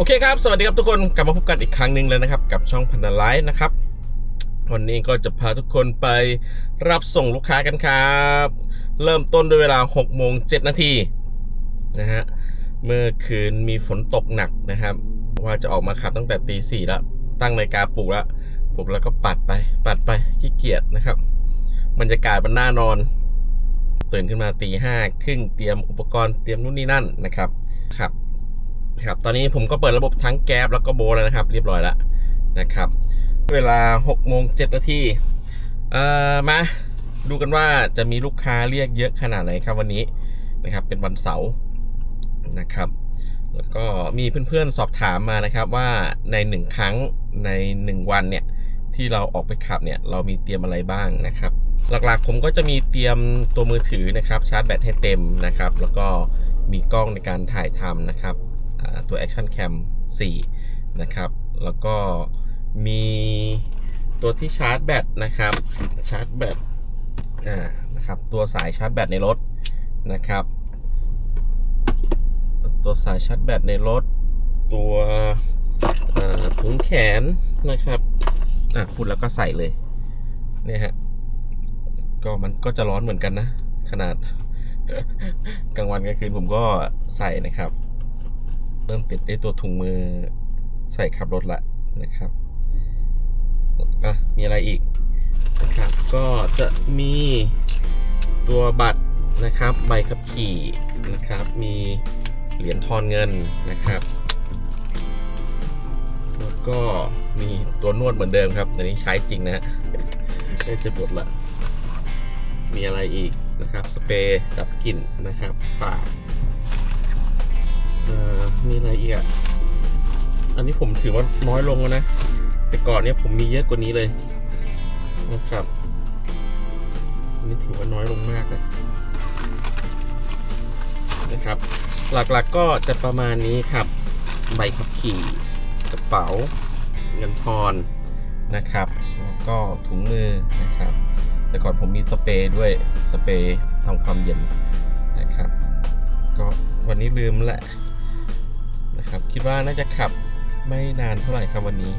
โอเคครับ สวัสดีครับทุกคน กลับมาพบกันอีกครั้งหนึ่งเลยนะครับ กับช่องพันนาไลฟ์นะครับ วันนี้ก็จะพาทุกคนไปรับส่งลูกค้ากันครับ เริ่มต้นด้วยเวลา6โมง7นาทีนะฮะ เมื่อคืนมีฝนตกหนักนะครับ ว่าจะออกมาขับตั้งแต่ตีสี่แล้ว ตั้งนาฬิกาปลุกแล้วปลุกแล้วก็ปัดไป ปัดไป ขี้เกียจนะครับ บรรยากาศมันน่านอน ตื่นขึ้นมาตีห้าครึ่งเตรียมอุปกรณ์เตรียมนู่นนี่นั่นนะครับ ครับ ครับตอนนี้ผมก็เปิดระบบทั้งแก๊บแล้วก็โบแล้วนะครับ เรียบร้อยแล้วนะครับ เวลา6โมง7นาทีเอ่อมาดูกันว่าจะมีลูกค้าเรียกเยอะขนาดไหนครับวันนี้นะครับ เป็นวันเสาร์นะครับ แล้วก็มีเพื่อนๆสอบถามมานะครับว่าใน 1 ครั้งใน 1 วันเนี่ยที่เราออกไปขับเนี่ยเรามีเตรียมอะไรบ้างนะครับ หลักๆผมก็จะมีเตรียมตัวมือถือนะครับชาร์จแบตให้เต็มนะครับ แล้วก็มีกล้องในการถ่ายทำนะครับ ตัว Action Cam 4 นะครับ แล้วก็มีตัวที่ชาร์จแบตนะครับชาร์จแบตนะครับตัวสายชาร์จแบตในรถนะครับ ตัวสายชาร์จแบตในรถ ตัวถุงแขนนะครับอะพูดแล้วก็ใส่เลยเนี่ยฮะก็มันก็จะร้อนเหมือนกันนะ ขนาด กลางวันกลางคืนผมก็ใส่นะครับ เริ่มติดได้ตัวถุงมือใส่ขับรถละนะครับอะมีอะไรอีกนะครับก็จะมีตัวบัตรนะครับใบขับขี่นะครับ มีเหรียญทอนเงินนะครับแล้วก็มีตัวนวดเหมือนเดิมครับอันนี้ใช้จริงนะฮะได้จะบดละ มีอะไรอีกนะครับ สเปรย์ดับกลิ่นนะครับปาก เอ่อมีอะไรอีกอะอันนี้ผมถือว่าน้อยลงแล้วนะ แต่ก่อนเนี่ยผมมีเยอะกว่านี้เลยนะครับ อันนี้ถือว่าน้อยลงมากนะนะครับ หลักๆกก็จะประมาณนี้ครับ ใบขับขี่กระเป๋า เงินทอนนะครับ แล้วก็ถุงมือนะครับ แต่ก่อนผมมีสเปรย์ด้วย สเปรย์ทำความเย็นนะครับ ก็วันนี้ลืมแหละ คิดว่าน่าจะขับไม่นานเท่าไหร่ครับวันนี้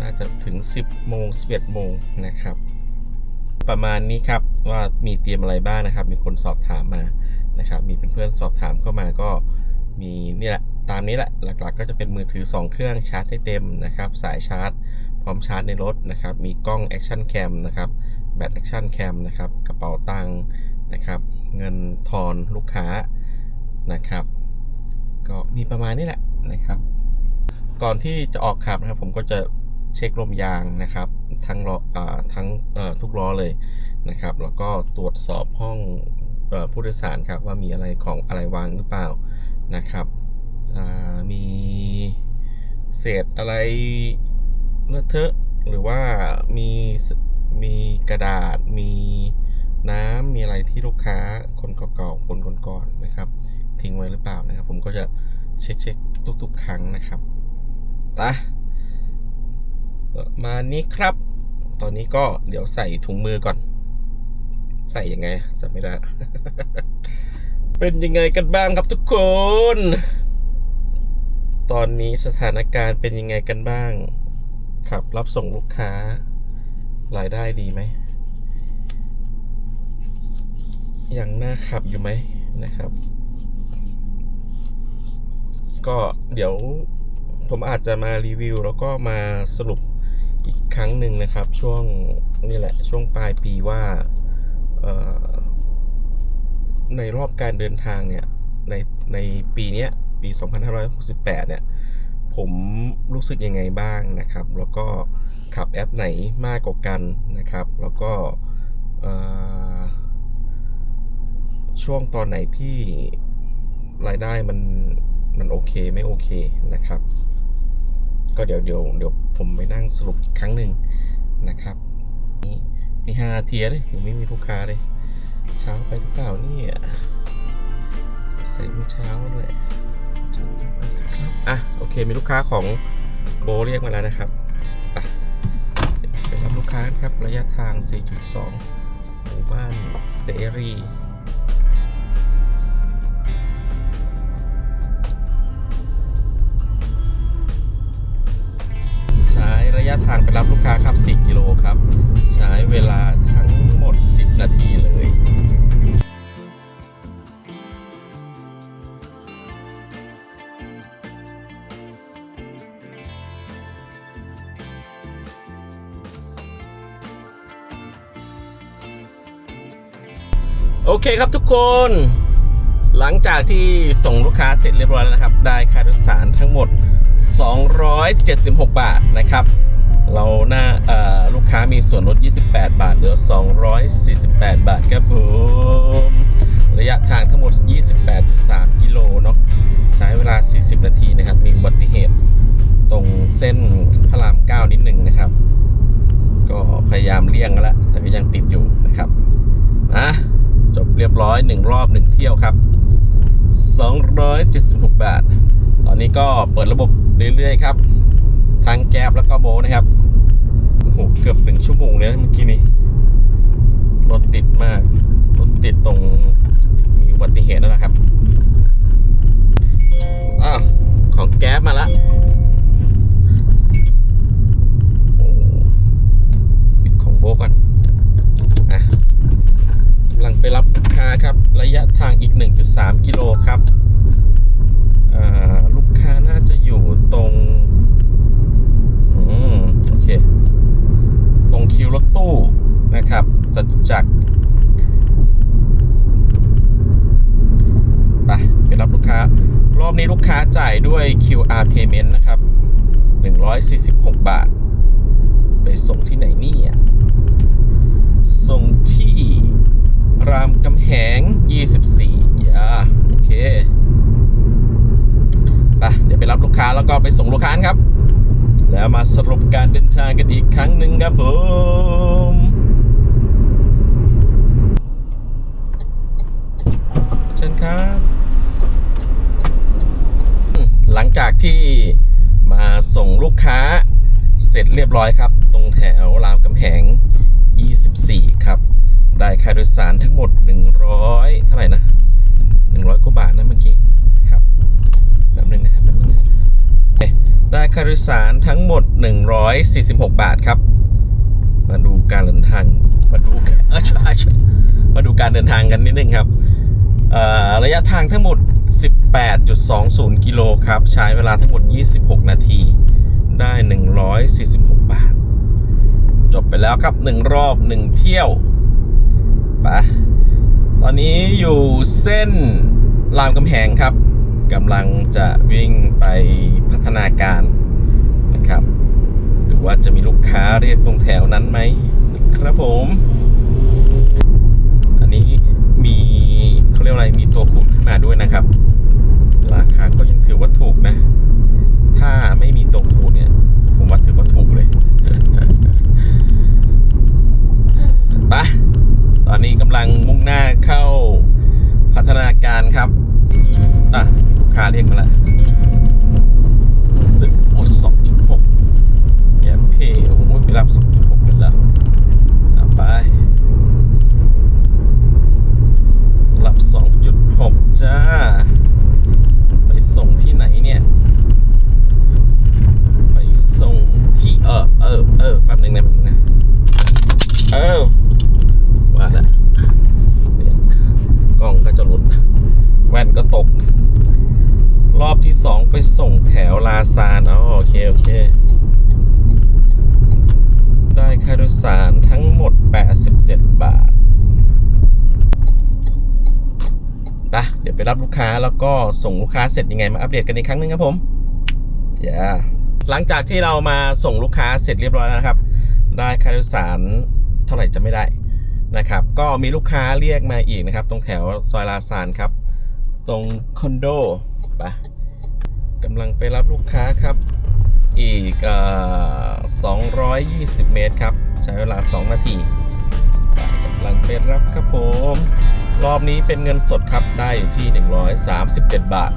น่าจะถึง 10โมง11โมงนะครับ ประมาณนี้ครับว่ามีเตรียมอะไรบ้างนะครับ มีคนสอบถามมานะครับ มีเพื่อนๆสอบถามเข้ามาก็มีนี่แหละตามนี้แหละหลักๆ ก็จะเป็นมือถือ 2 เครื่องชาร์จให้เต็มนะครับ สายชาร์จ พร้อมชาร์จในรถนะครับ มีกล้อง Action Cam นะครับแบต Action Cam นะครับกระเป๋าตังค์นะครับ เงินทอนลูกค้านะครับ ก็มีประมาณนี้แหละนะครับ ก่อนที่จะออกขับนะครับ ผมก็จะเช็คลมยางนะครับ ทั้งล้อทั้งทุกล้อเลยนะครับ แล้วก็ตรวจสอบห้องผู้โดยสารครับว่ามีอะไรของอะไรวางหรือเปล่านะครับมีเศษอะไรเลอะเทอะหรือว่ามีมีกระดาษมีน้ำมีอะไรที่ลูกค้าคนเก่าๆคนก่อนๆนะครับ ทิ้งไว้หรือเปล่านะครับ ผมก็จะเช็คเช็คทุก ๆ ครั้งนะครับตะมานี้ครับ ตอนนี้ก็เดี๋ยวใส่ถุงมือก่อน ใส่ยังไงจำไม่ได้ เป็นยังไงกันบ้างครับทุกคน ตอนนี้สถานการณ์เป็นยังไงกันบ้างครับรับส่งลูกค้ารายได้ดีไหมยังน่าขับอยู่ไหมนะครับ ก็เดี๋ยวผมอาจจะมารีวิว แล้วก็มาสรุปอีกครั้งหนึ่งนะครับ ช่วงนี่แหละช่วงปลายปีว่าในรอบการเดินทางเนี่ยในในปีนี้ยปี 2568 เนี่ย ผมรู้สึกยังไงบ้างนะครับ แล้วก็ขับแอปไหนมากกว่ากันนะครับ แล้วก็ช่วงตอนไหนที่รายได้มัน มันโอเคไม่โอเคนะครับ ก็เดี๋ยวเดี๋ยวเดี๋ยวผมไปนั่งสรุปอีกครั้งหนึ่งนะครับ นี่มีห้าเทียเลยยังไม่มีลูกค้าเลย เช้าไปหรือเปล่าเนี่ยใส่เมื่อเช้าเลยอะโอเคมีลูกค้าของโบเรียกมาแล้วนะครับไปไปรับลูกค้าครับระยะทาง 4.2 หมู่บ้านเสรี ระยะทางไปรับลูกครับ 4 กิโลครับ ใช้เวลาทั้งหมด 10 นาทีเลยโอเคครับทุกคน หลังจากที่ส่งลูกค้าเสร็จเรียบร้อยแล้วนะครับ ได้ค่าโดยสารทั้งหมด 276 บาทนะครับ เราหน้าลูกค้ามีส่วนลด 28 บาท เหลือ 248 บาทครับผมระยะทางทั้งหมด 28.3 กิโลเนาะใช้เวลา 40 นาทีนะครับ มีอุบัติเหตุตรงเส้นพระราม 9 นิดหนึ่งนะครับ ก็พยายามเลี่ยงแล้ว แต่ก็ยังติดอยู่นะครับอะจบเรียบร้อย 1 รอบ 1 เที่ยวครับ 276 บาท ตอนนี้ก็เปิดระบบเรื่อยๆครับทางแกร็บแล้วก็โบนะครับ โหเกือบถึงชั่วโมงเลยนะเมื่อกี้นี้รถติดมาก รถติดตรงมีอุบัติเหตุนั่นแหละครับอ้าวของแก๊บมาละโอ้ปิดของโบก่อนอะกำลังไปรับลูกค้าครับ ระยะทางอีก 1.3 กิโลครับอ่าลูกค้าน่าจะอยู่ตรง อืม โอเค ตรงคิวรถตู้นะครับ จตุจักรไปไปรับลูกค้า รอบนี้ลูกค้าจ่ายด้วย QR payment นะครับ 146 บาท ไปส่งที่ไหนนี่ยส่งที่รามกำแหง 24อย่าโอเคไปเดี๋ยวไปรับลูกค้าแล้วก็ไปส่งลูกค้าครับ แล้วมาสรุปการเดินทางกันอีกครั้งหนึ่งครับผม เชิญครับ หลังจากที่มาส่งลูกค้าเสร็จเรียบร้อยครับ ตรงแถวรามกำแหง 24 ครับ ได้ค่าโดยสารทั้งหมด 100 เท่าไหร่นะ 100 กว่าบาทนะเมื่อกี้ครับแป๊บนึงนะแป๊บนึงนะได้ค่าโดยสารทั้งหมด 146 บาทครับ มาดูการเดินทาง มาดูอะช่วยช่วยมาดูการเดินทางกันนิดนึงครับ ระยะทางทั้งหมด 18.20 กิโลครับ ใช้เวลาทั้งหมด 26 นาที ได้ 146 บาท จบไปแล้วครับ 1 รอบ 1 เที่ยวไปตอนนี้อยู่เส้นรามกำแหงครับกำลังจะวิ่งไปพัฒนาการนะครับหรือว่าจะมีลูกค้าเรียกตรงแถวนั้นไหมนะครับผม เขาเรียกอะไรมีตัวคูณขึ้นมาด้วยนะครับ ราคาก็ยังถือว่าถูกนะ ถ้าไม่มีตัวคูณเนี่ย ผมว่าถือว่าถูกเลยไปตอนนี้กำลังมุ่งหน้าเข้าพัฒนาการครับอะมีลูกค้าเรียกมาแล้วตึกโอ้สองจุดหกแกมเพย์โอ้โหไปรับสองจุดหกเลยแล้วอะไป รับสองจุดหกจ้า ไปส่งที่ไหนเนี่ย ไปส่งที่เออเออเออแป๊บนึงนะแป๊บนึงนะ เออ ว่าแล้วเนี่ยกล้องก็จะหลุด แว่นก็ตก รอบที่สองไปส่งแถวลาซานอ๋อโอเค โอเค ได้ค่าโดยสารทั้งหมด 87 บาทไปเดี๋ยวไปรับลูกค้าแล้วก็ส่งลูกค้าเสร็จยังไงมาอัปเดตกันอีกครั้งหนึงครับผมอย่าหลังจากที่เรามาส่งลูกค้าเสร็จเรียบร้อยแล้วนะครับ ได้ค่าโดยสารเท่าไหร่จะไม่ได้นะครับ ก็มีลูกค้าเรียกมาอีกนะครับ ตรงแถวซอยลาซานครับ ตรงคอนโดไปกำลังไปรับลูกค้าครับ อีกอ220 เมตรครับ ใช้เวลา 2 นาทีกำลังไปรับครับผม รอบนี้เป็นเงินสดครับได้อยู่ที่ 137 บาท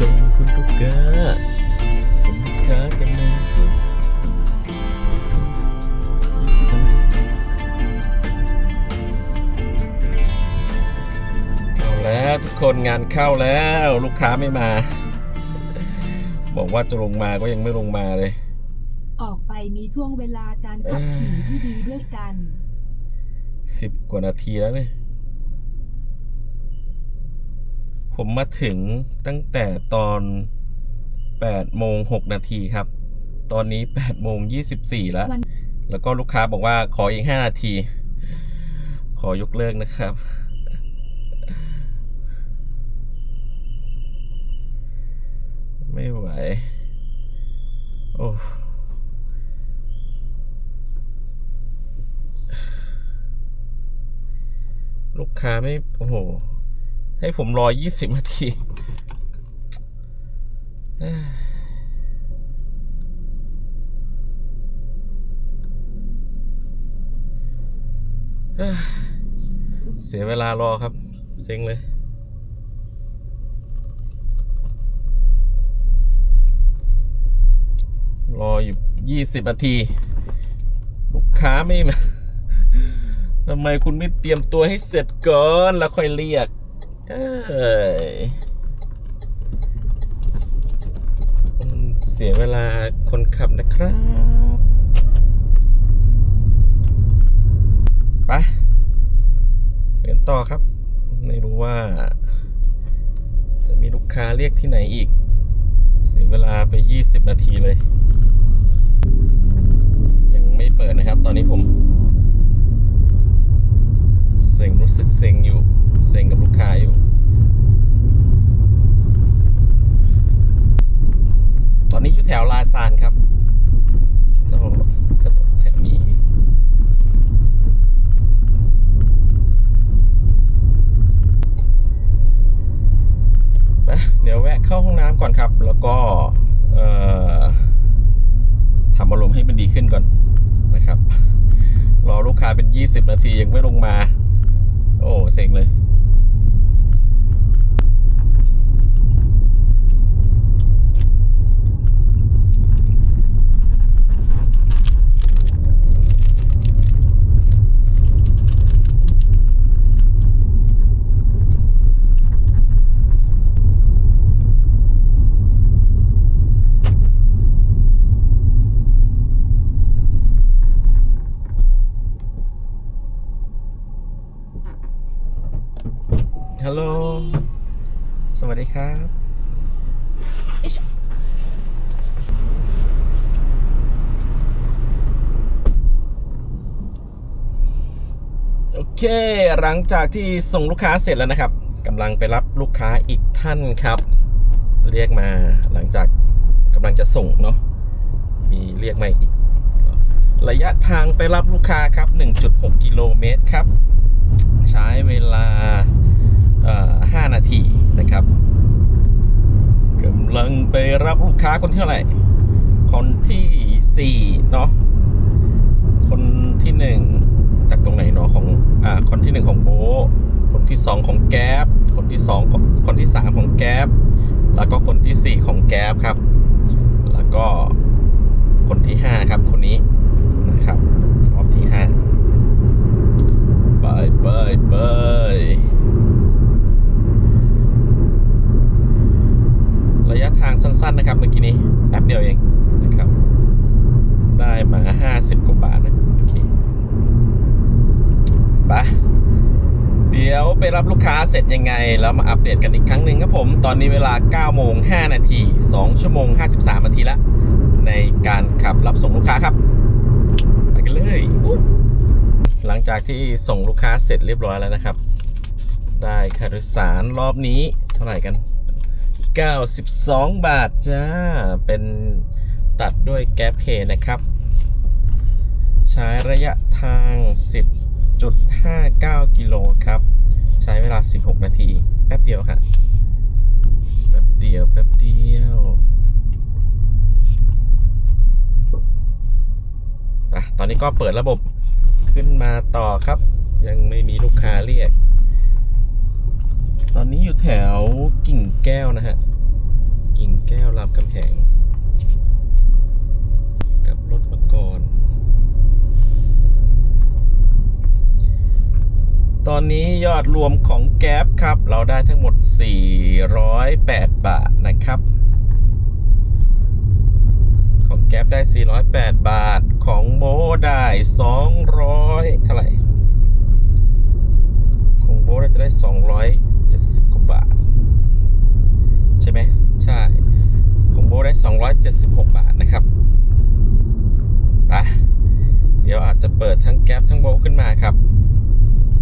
ดงคุณลูกค้าคุณลูกค้ากันเลยเอาแล้วทุกคนงานเข้าแล้วลูกค้าไม่มา บอกว่าจะลงมาก็ยังไม่ลงมาเลย มีช่วงเวลาการขับขี่ที่ดีด้วยกัน สิบกว่านาทีแล้วเนี่ยผมมาถึงตั้งแต่ตอน8โมง6นาทีครับ ตอนนี้8โมง24 แล้ววันแล้วก็ลูกค้าบอกว่าขออีก 5 นาที ขอยกเลิกนะครับ ไม่ไหว โอ้ ลูกค้าไม่ โอ้โห ให้ผมรอ20นาทีเอ้ยเอ้ยเสียเวลารอครับ เซ็งเลย รออยู่20นาที ลูกค้าไม่มา ทำไมคุณไม่เตรียมตัวให้เสร็จก่อนแล้วค่อยเรียก เอ้ยเสียเวลาคนขับนะครับ ไปเดินต่อครับ ไม่รู้ว่า จะมีลูกค้าเรียกที่ไหนอีก เสียเวลาไป 20 นาทีเลย ยังไม่เปิดนะครับ ตอนนี้ผม เซ็งรู้สึกเซ็งอยู่ เซ็งกับลูกค้าอยู่ ตอนนี้อยู่แถวลาซานครับโอ้ถนนแถวนี้ ไปเดี๋ยวแวะเข้าห้องน้ำก่อนครับ แล้วก็ เอ่อทำอารมณ์ให้มันดีขึ้นก่อนนะครับ รอลูกค้าเป็น 20 นาทียังไม่ลงมา โอ้ เซ็งเลย ฮัลโหล สวัสดีครับ โอ เค หลังจากที่ส่งลูกค้าเสร็จแล้วนะครับกำลังไปรับลูกค้าอีกท่านครับ เรียกมาหลังจากกำลังจะส่งเนาะมีเรียกมาอีก ระยะทางไปรับลูกค้าครับ 1.6 กิโลเมตรครับ ใช้เวลา 5 นาทีนะครับกำลังไปรับลูกค้าคนที่เท่าไหร่ คนที่ 4 เนาะคนที่ 1 จากตรงไหนเนาะของ ที่ 1 ของโบคนที่ 2 ของแก๊ปคนที่2ของคนที่ 3 ของแก๊ปแล้วก็คนที่ 4 ของแก๊ปครับ แล้วก็คนที่ 5 ครับ คนนี้นะครับรอบที่5ไปไปไประยะทางสั้นๆนะครับเมื่อกี้นี้แป๊บเดียวเองนะครับ ได้มา 50 กว่าบาทนะโอเคไป เดี๋ยวไปรับลูกค้าเสร็จยังไง แล้วมาอัปเดตกันอีกครั้งหนึ่งครับผม ตอนนี้เวลา9โมง5นาที 2 ชั่วโมง 53นาทีแล้วในการขับรับส่งลูกค้าครับ ไปกันเลย หลังจากที่ส่งลูกค้าเสร็จเรียบร้อยแล้วนะครับ ได้ค่าโดยสารรอบนี้เท่าไหร่กัน 92 บาทจ้า เป็นตัดด้วยแก๊ปเพย์นะครับ ใช้ระยะทาง 10 1.59 กิโลครับ ใช้เวลา 16 นาที แป๊บเดียวค่ะแป๊บเดียว แป๊บเดียวอะตอนนี้ก็เปิดระบบขึ้นมาต่อครับ ยังไม่มีลูกค้าเรียก ตอนนี้อยู่แถวกิ่งแก้วนะฮะ กิ่งแก้วรามคำแหงกับรถมาก่อน ตอนนี้ยอดรวมของแก๊ปครับ เราได้ทั้งหมด 408 บาทนะครับ ของแก๊ปได้ 408 บาทของโบได้ 200 เท่าไหร่ของโบน่าจะได้ 270 กว่าบาท ใช่ไหมใช่ ของโบได้ 276 บาทนะครับไปเดี๋ยวอาจจะเปิดทั้งแก๊ปทั้งโบขึ้นมาครับ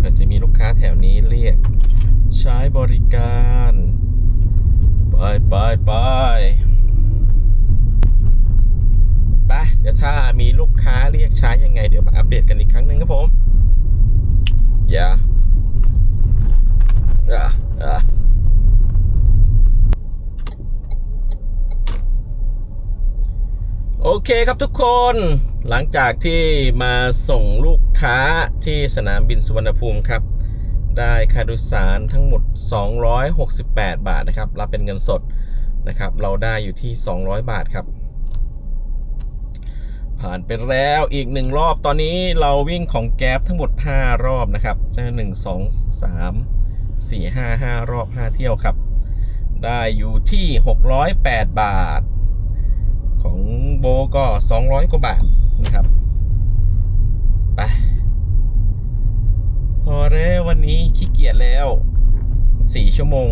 ผื่อจะมีลูกค้าแถวนี้เรียก ใช้บริการไปไปไปไปเดี๋ยวถ้ามีลูกค้าเรียกใช้ยังไง เดี๋ยวมาอัปเดตกันอีกครั้งหนึ่งครับผมอย่าอะอะโอเคครับทุกคน หลังจากที่มาส่งลูกค้าที่สนามบินสุวรรณภูมิครับ ได้ค่าโดยสารทั้งหมด 268 บาทนะครับ รับเป็นเงินสดนะครับ เราได้อยู่ที่ 200 บาทครับ ผ่านไปแล้วอีกหนึ่งรอบตอนนี้เราวิ่งของแก๊ปทั้งหมด 5 รอบนะครับจะหนึ่งสองสามสี่ห้าห้ารอบ 5 เที่ยวครับ ได้อยู่ที่ 608 บาทของโบก็ 200 กว่าบาท นะครับไปพอแล้ววันนี้ขี้เกียจแล้วสี่ชั่วโมง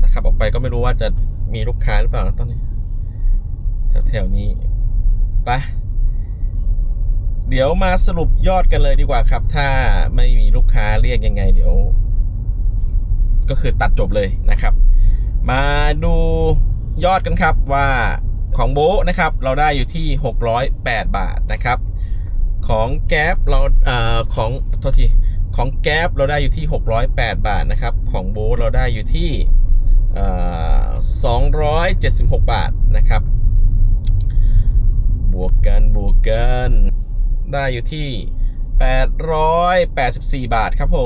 ถ้าขับออกไปก็ไม่รู้ว่าจะมีลูกค้าหรือเปล่านะตอนนี้ แถวๆนี้ไปเดี๋ยวมาสรุปยอดกันเลยดีกว่าครับ ถ้าไม่มีลูกค้าเรียกยังไง เดี๋ยว ก็คือตัดจบเลยนะครับ มาดูยอดกันครับว่า ของโบนะครับเราได้อยู่ที่ 608 บาทนะครับ ของแก๊ปเราเอ่อของโทษทีของแก๊ปเราได้อยู่ที่ 608 บาทนะครับ ของโบเราได้อยู่ที่เอ่อ276 บาทนะครับ บวกกันบวกกันได้อยู่ที่ 884 บาทครับผ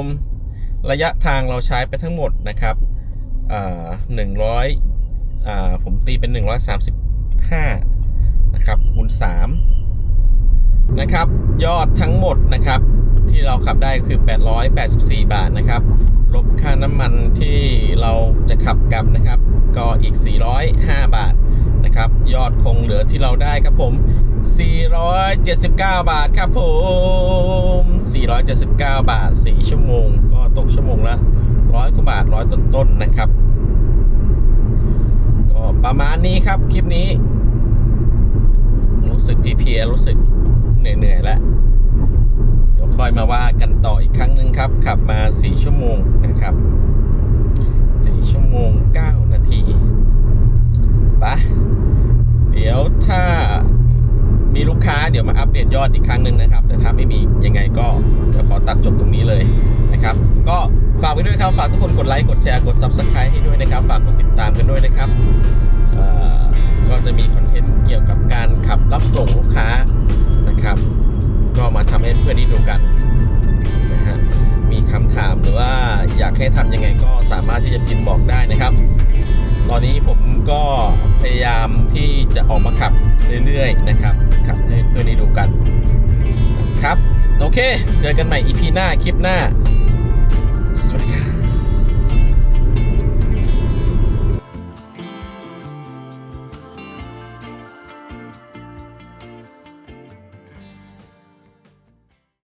มระยะทางเราใช้ไปทั้งหมดนะครับอ่า100อ่า ผมตีเป็น 135 นะครับ คูณ 3 นะครับ ยอดทั้งหมดนะครับ ที่เราขับได้คือ 884 บาทนะครับ ลบค่าน้ำมันที่เราจะขับกลับนะครับ ก็อีก 405 บาทนะครับ ยอดคงเหลือที่เราได้ครับผม 479 บาทครับผม 479 บาท 4 ชั่วโมง ก็ตกชั่วโมงละร้อยกว่าบาทร้อยต้นๆนนะครับ ประมาณนี้ครับคลิปนี้ รู้สึกเพียๆรู้สึกเหนื่อยๆแล้วเดี๋ยวค่อยมาว่ากันต่ออีกครั้งหนึ่งครับ ขับมา 4 ชั่วโมงนะครับ4ชั่วโมง 9 นาทีไปะเดี๋ยวถ้า มีลูกค้าเดี๋ยวมาอัปเดตยอดอีกครั้งหนึ่งนะครับ แต่ถ้าไม่มียังไงก็เดี๋ยวขอตัดจบตรงนี้เลยนะครับ ก็ฝากไว้ด้วยครับ ฝากทุกคนกดไลค์ กดแชร์ กด Subscribe ให้ด้วยนะครับ ฝากกดติดตามกันด้วยนะครับก็จะมีคอนเทนต์เกี่ยวกับการขับรับส่งลูกค้านะครับ ก็มาทำให้เพื่อนได้ดูกันนะฮะมีคำถามหรือว่าอยากให้ทำยังไงก็สามารถที่จะพิมพ์บอกได้นะครับ ตอนนี้ผมก็พยายามที่จะออกมาขับเรื่อยๆนะครับขับให้เพื่อนได้ดูกันครับ โอเค เจอกันใหม่ EP หน้าคลิปหน้า สวัสดีครับ